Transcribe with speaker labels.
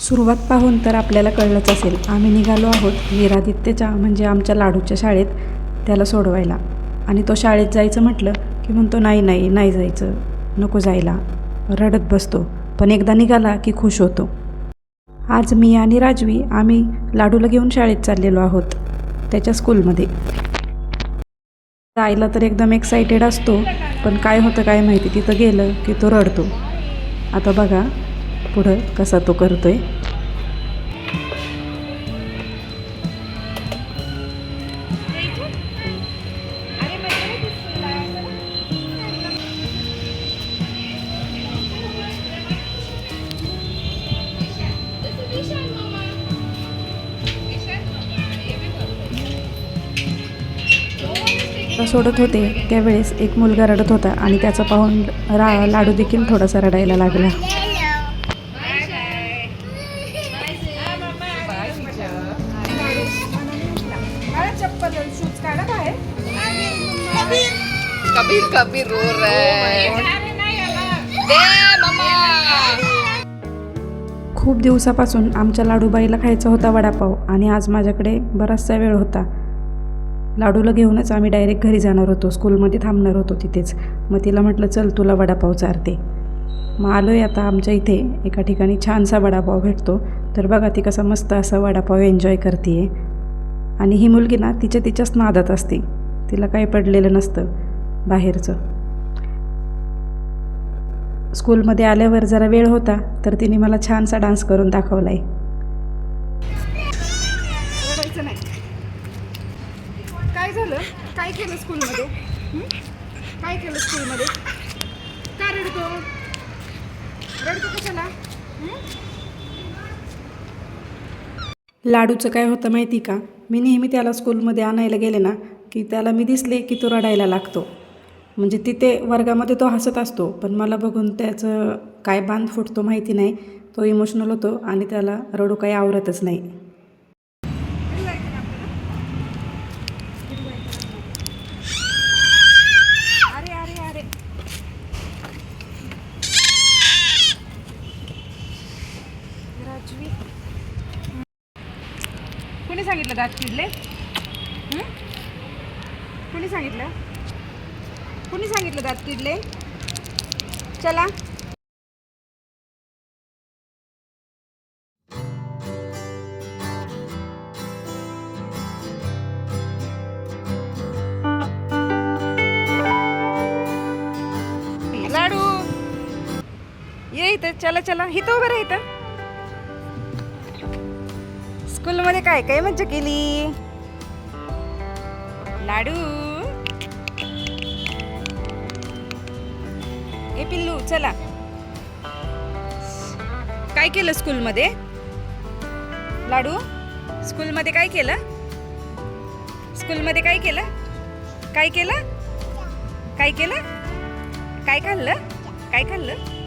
Speaker 1: सुरुवात पाहून तर आपल्याला कळलंच असेल. आम्ही निघालो आहोत वीरादित्यच्या म्हणजे आमच्या लाडूच्या शाळेत त्याला सोडवायला. आणि तो शाळेत जायचं म्हटलं की म्हणतो नाही नाही नाही जायचं. नको जायला. रडत बसतो. पण एकदा निघाला की खुश होतो. आज मी आणि राजवी आम्ही लाडूला घेऊन शाळेत चाललेलो आहोत त्याच्या स्कूलमध्ये. जायला तर एकदम एक्सायटेड असतो पण काय होतं काय माहिती तिथं गेलं की तो रडतो. आता बघा पुढं कसा तो करतो आहे सोडत होते त्यावेळेस एक मुलगा रडत होता आणि त्याचा पाहून रा लाडू देखील थोडासा रडायला लागला.
Speaker 2: कबीर कबीर रो दे मम्मा
Speaker 1: खूप दिवसापासून आमच्या लाडूबाईला खायचा होता वडापाव आणि आज माझ्याकडे बराचसा वेळ होता. लाडूला घेऊनच आम्ही डायरेक्ट घरी जाणार होतो. स्कूलमध्ये थांबणार होतो तिथेच. मग तिला म्हटलं चल तुला वडापाव चारते. मग आलो आहे आता आमच्या इथे. एका ठिकाणी छानसा वडापाव भेटतो. तर बघा ती कसा मस्त असा वडापाव एन्जॉय करते आणि ही मुलगी ना तिच्या तिच्याच नादात असते. तिला काही पडलेलं नसतं बाहेरचं. स्कूलमध्ये आल्यावर जरा वेळ होता तर तिने मला छानसा डान्स करून दाखवला आहे
Speaker 3: काय झालं? काय केलं स्कूलमध्ये? काय केलं स्कूलमध्ये? का रडतो? रडतो कशाला?
Speaker 1: लाडूचं काय होतं माहिती का? मी नेहमी त्याला स्कूलमध्ये आणायला गेले ना की त्याला मी दिसले की तो रडायला लागतो. म्हणजे तिथे वर्गामध्ये तो हसत असतो पण मला बघून त्याचं काय बांध फुटतो माहिती नाही. तो इमोशनल होतो आणि त्याला रडू काही आवरतच नाही.
Speaker 3: अरे अरे अरे कोणी सांगितलं दात किडले हं? कुणी सांगितलं? कुणी सांगितलं दात किडले? चला. लाडू. ये इथं चला चला. इथं उभं राहित स्कूलमध्ये काय काय मज्जा केली? लाडू. ए पिल्लू चला. काय केलं स्कूलमध्ये? लाडू स्कूलमध्ये काय केलं? स्कूलमध्ये काय केलं? काय केलं? काय केलं? काय खाल्लं? काय खाल्लं?